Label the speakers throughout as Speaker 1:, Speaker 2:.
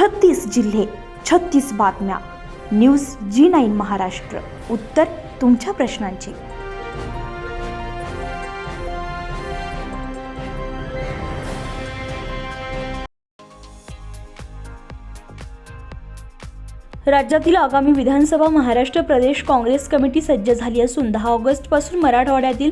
Speaker 1: छत्तीस जिल्हे छत्तीस बातम्या. News G nine Maharashtra. उत्तर तुमच्या प्रश्नांची. राज्यातील आगामी विधानसभा महाराष्ट्र प्रदेश काँग्रेस कमिटी सज्ज झाली असून दहा ऑगस्टपासून मराठवाड्यातील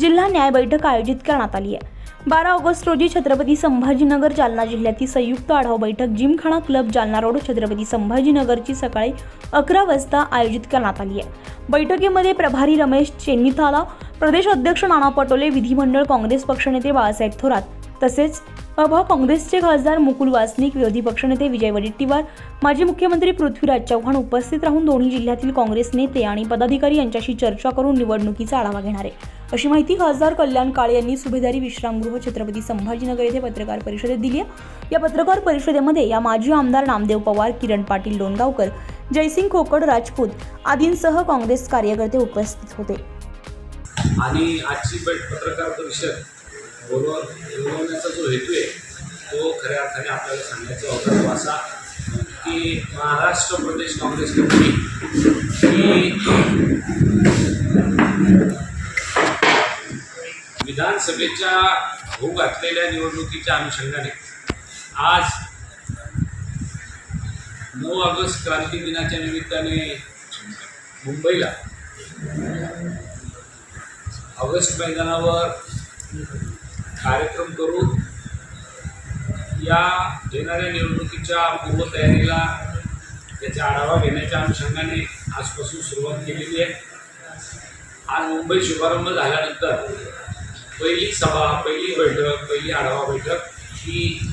Speaker 1: जिल्हा न्याय बैठक आयोजित करण्यात आली आहे. बारा ऑगस्ट रोजी छत्रपती संभाजीनगर जालना जिल्ह्यातील संयुक्त आढावा बैठक gymkhana club Jalna road Chhatrapati संभाजीनगरची सकाळी अकरा वाजता आयोजित करण्यात आली आहे. बैठकीमध्ये प्रभारी रमेश चेन्नीथाला प्रदेश अध्यक्ष नाना पटोले विधिमंडळ काँग्रेस पक्षनेते बाळासाहेब थोरात तसेच अभा काँग्रेसचे खासदार मुकुल वासनिक विरोधी पक्षनेते विजय वडेट्टीवार माजी मुख्यमंत्री पृथ्वीराज चव्हाण उपस्थित राहून दोन्ही जिल्ह्यातील काँग्रेस नेते आणि पदाधिकारी यांच्याशी चर्चा करून निवडणुकीचा आढावा घेणार. आहे अशी माहिती खासदार कल्याण काळे यांनी सुभेदारी विश्रामगृह छत्रपती संभाजीनगर येथे पत्रकार परिषदेत दिली आहे. या पत्रकार परिषदेमध्ये या माजी आमदार नामदेव पवार किरण पाटील लोणगावकर जयसिंग खोकड राजपूत आदींसह काँग्रेस कार्यकर्ते उपस्थित होते.
Speaker 2: आणि आजची पत्रकार परिषद बोलवण्याचा जो हेतू आहे तो खऱ्या अर्थाने आपल्याला सांगायचा होता. असा की महाराष्ट्र प्रदेश काँग्रेस कमिटी ही विधानसभेच्या होऊ घातलेल्या निवडणुकीच्या अनुषंगाने आज नऊ ऑगस्ट क्रांती दिनाच्या निमित्ताने मुंबईला ऑगस्ट मैदानावर कार्यक्रम करून या येणाऱ्या निवडणुकीच्या पूर्वतयारीला त्याचा आढावा घेण्याच्या अनुषंगाने आजपासून सुरुवात केलेली आहे. आज मुंबई शुभारंभ झाल्यानंतर पहिली सभा पहिली बैठक पहिली आढावा बैठक ही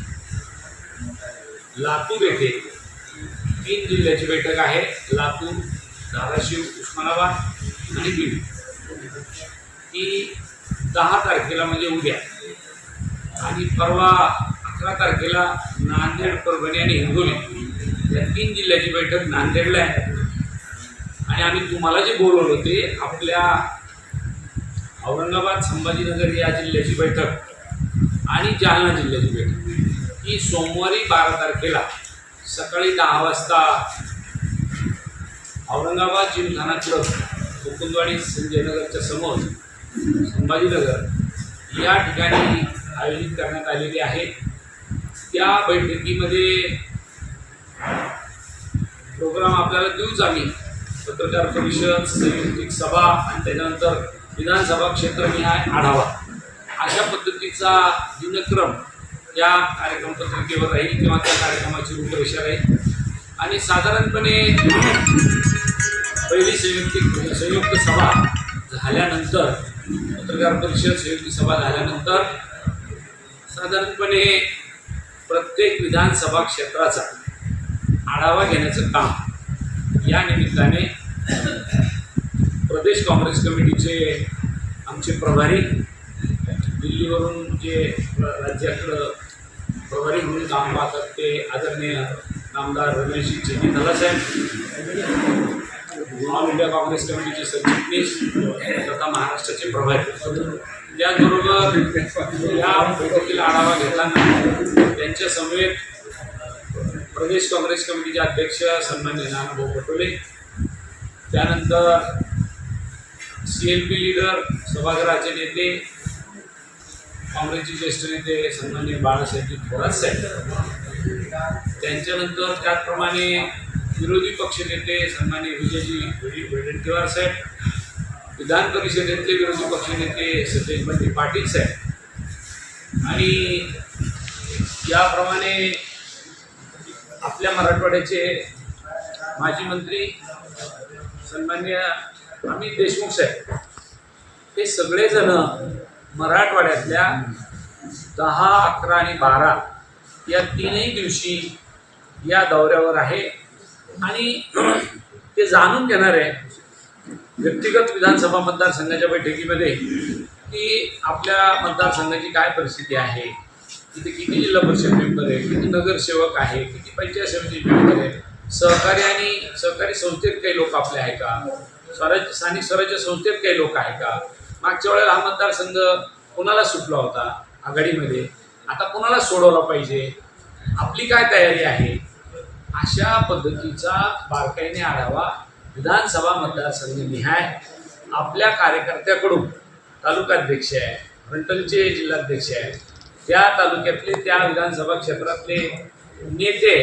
Speaker 2: लातूर येथे तीन जिल्ह्याची बैठक आहे. लातूर धाराशिव उस्मानाबाद आणि बीड. ही दहा तारखेला म्हणजे उद्या. आणि परवा अकरा तारखेला नांदेड परभणी आणि हिंगोली या तीन जिल्ह्याची बैठक नांदेडला आहे. आणि आम्ही तुम्हाला जे बोलवलं ते आपल्या औरंगाबाद संभाजीनगर या जिल्ह्याची बैठक आणि जालना जिल्ह्याची बैठक. ही सोमवारी बारा तारखेला सकाळी दहा वाजता औरंगाबाद जिमखाना क्लब मुकुंदवाडी संजयनगरच्या समोर संभाजीनगर या ठिकाणी आयोजित करण्यात आलेली आहे. त्या बैठकीमध्ये प्रोग्राम आपल्याला देऊच आम्ही. पत्रकार परिषद संयुक्तिक सभा आणि त्याच्यानंतर विधानसभा क्षेत्रनिहाय आढावा. अशा पद्धतीचा दिनक्रम या कार्यक्रम पत्रिकेवर राहील किंवा त्या कार्यक्रमाची रूपरेषा राहील. आणि साधारणपणे पहिली संयुक्तिक संयुक्त सभा झाल्यानंतर पत्रकार परिषद संयुक्त सभा झाल्यानंतर साधारणपणे प्रत्येक विधानसभा क्षेत्राचा आढावा घेण्याचं काम या निमित्ताने प्रदेश काँग्रेस कमिटीचे आमचे प्रभारी दिल्लीवरून जे राज्याकडं प्रभारी म्हणून काम पाहतात ते आदरणीय नामदार रमेश चेन्नी साहेब ऑल इंडिया काँग्रेस कमिटीचे सरचिटणीस तथा महाराष्ट्राचे प्रभारी. त्याचबरोबर या बैठकीला आढावा घेताना त्यांच्या समवेत प्रदेश काँग्रेस कमिटीचे अध्यक्ष सन्मान्य नानाभाऊ पटोले त्यानंतर सी एल पी लिडर सभागृहाचे नेते काँग्रेसचे ज्येष्ठ नेते सन्मान्य बाळासाहेबजी थोरात साहेब. त्यांच्यानंतर त्याचप्रमाणे विरोधी पक्षनेते सन्मान्य विजयजी वडेट्टीवार साहेब विधान परिषदेतले विरोधी पक्षनेते सतेज बंडी पाटील साहेब. आणि याप्रमाणे आपल्या मराठवाड्याचे माजी मंत्री सन्मान्य अमित देशमुख साहेब. हे सगळेजण मराठवाड्यातल्या दहा अकरा आणि बारा या तीनही दिवशी या दौऱ्यावर आहे. आणि ते जाणून घेणार आहे व्यक्तिगत विधानसभा मतदारसंघाच्या बैठकीमध्ये की आपल्या मतदारसंघाची काय परिस्थिती आहे तिथे किती जिल्हा परिषद मेंबर आहे किती नगरसेवक आहे किती पंचायत समिती मेंबर आहे सहकारी आणि सहकारी संस्थेत काही लोक आपले आहे का? स्वराज्य स्थानिक स्वराज्य संस्थेत काही लोक आहे का? मागच्या वेळेला हा मतदारसंघ कुणाला सुटला होता? आघाडीमध्ये. आता कुणाला सोडवला पाहिजे? आपली काय तयारी आहे? अशा पद्धतीचा बारकाईने आढावा विधानसभा मतदारसंघ निहाय आपल्या कार्यकर्त्याकडून तालुकाध्यक्ष आहे फ्रंटलचे जिल्हाध्यक्ष आहे. त्या तालुक्यातले त्या विधानसभा क्षेत्रातले नेते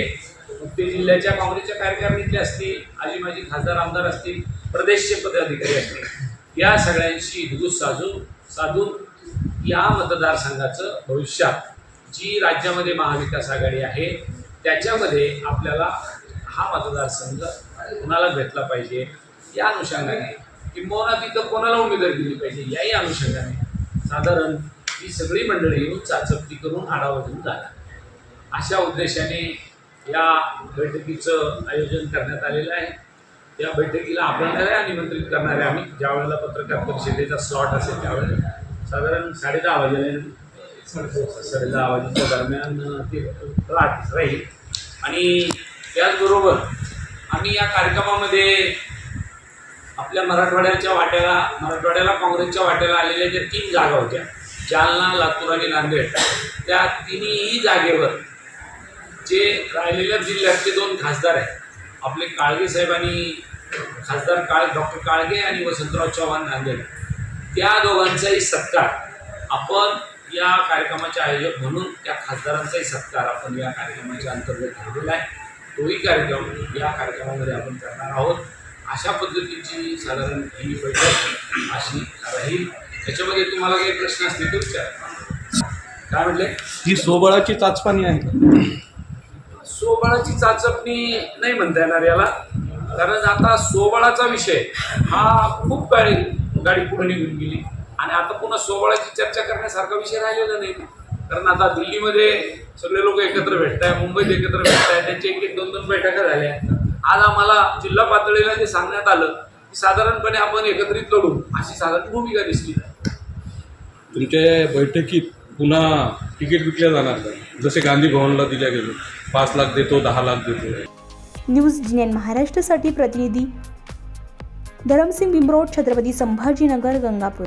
Speaker 2: मग ते जिल्ह्याच्या काँग्रेसच्या कार्यकारिणीतले असतील आजी माजी खासदार आमदार असतील प्रदेशचे पदाधिकारी असतील या सगळ्यांशी हिदूत साधून साधून या मतदारसंघाचं भविष्यात जी राज्यामध्ये महाविकास आघाडी आहे त्याच्यामध्ये आपल्याला हा मतदारसंघ कुणाला भेटला पाहिजे या अनुषंगाने किंबहुना तिथं कोणाला उमेदवारी दिली पाहिजे याही अनुषंगाने साधारण ही सगळी मंडळी येऊन चाचपती करून आढावा घेऊन जाणार अशा उद्देशाने या बैठकीचं आयोजन करण्यात आलेलं आहे. या बैठकीला आपल्याला निमंत्रित करणारे आम्ही. ज्या वेळेला पत्रकार परिषदेचा स्लॉट असेल त्यावेळेला. साधारण साडे दहा वाजेला साडे दहा वाजेच्या दरम्यान ते राहत राहील. आणि त्याचबरोबर आम्ही या कार्यक्रमामध्ये आपल्या मराठवाड्याच्या वाट्याला मराठवाड्याला काँग्रेसच्या वाट्याला आलेल्या ज्या तीन जागा होत्या जालना लातूर आणि नांदेड त्या तिन्ही जागेवर जे राहिलेल्या जिल्ह्यातले दोन खासदार आहेत. आपले काळगे साहेब आणि खासदार काळ डॉक्टर काळगे आणि वसंतराव चव्हाण नांदेड. त्या दोघांचाही सत्कार आपण या कार्यक्रमाचे आयोजक म्हणून त्या खासदारांचाही सत्कार आपण या कार्यक्रमाच्या अंतर्गत ठेवलेला आहे. तोही कार्यक्रम या कार्यक्रमामध्ये आपण करणार आहोत. अशा पद्धतीची साधारण ही बैठक अशी राहील. त्याच्यामध्ये तुम्हाला काही प्रश्न असतील तर विचार. काय म्हटले
Speaker 3: ही सोबळाची चाचपाणी आहे. का?
Speaker 2: सोबळाची चाचपणी नाही म्हणता येणार याला. कारण आता सोबळाचा विषय हा खूप गाडी गाडी पुढे निघून गेली. आणि आता पुन्हा सोबळाची चर्चा करण्यासारखा विषय राहिलेला नाही. कारण आता दिल्लीमध्ये सगळे लोक एकत्र भेटत आहे मुंबईत एकत्र भेटत आहे त्यांची एक एक दोन दोन बैठका झाल्या. आज आम्हाला जिल्हा पातळीला जे सांगण्यात आलं की साधारणपणे आपण एकत्रित लढू अशी साधारण भूमिका दिसली.
Speaker 3: तुमच्या बैठकीत पुन्हा तिकीट विकल्या जाणार नाही जसे गांधी भवनला दिल्या गेलो. पाच लाख देतो दहा लाख देतो.
Speaker 1: न्यूज जिनेन महाराष्ट्रासाठी प्रतिनिधी. धरमसिंग बिंबरोड छत्रपती संभाजीनगर गंगापूर.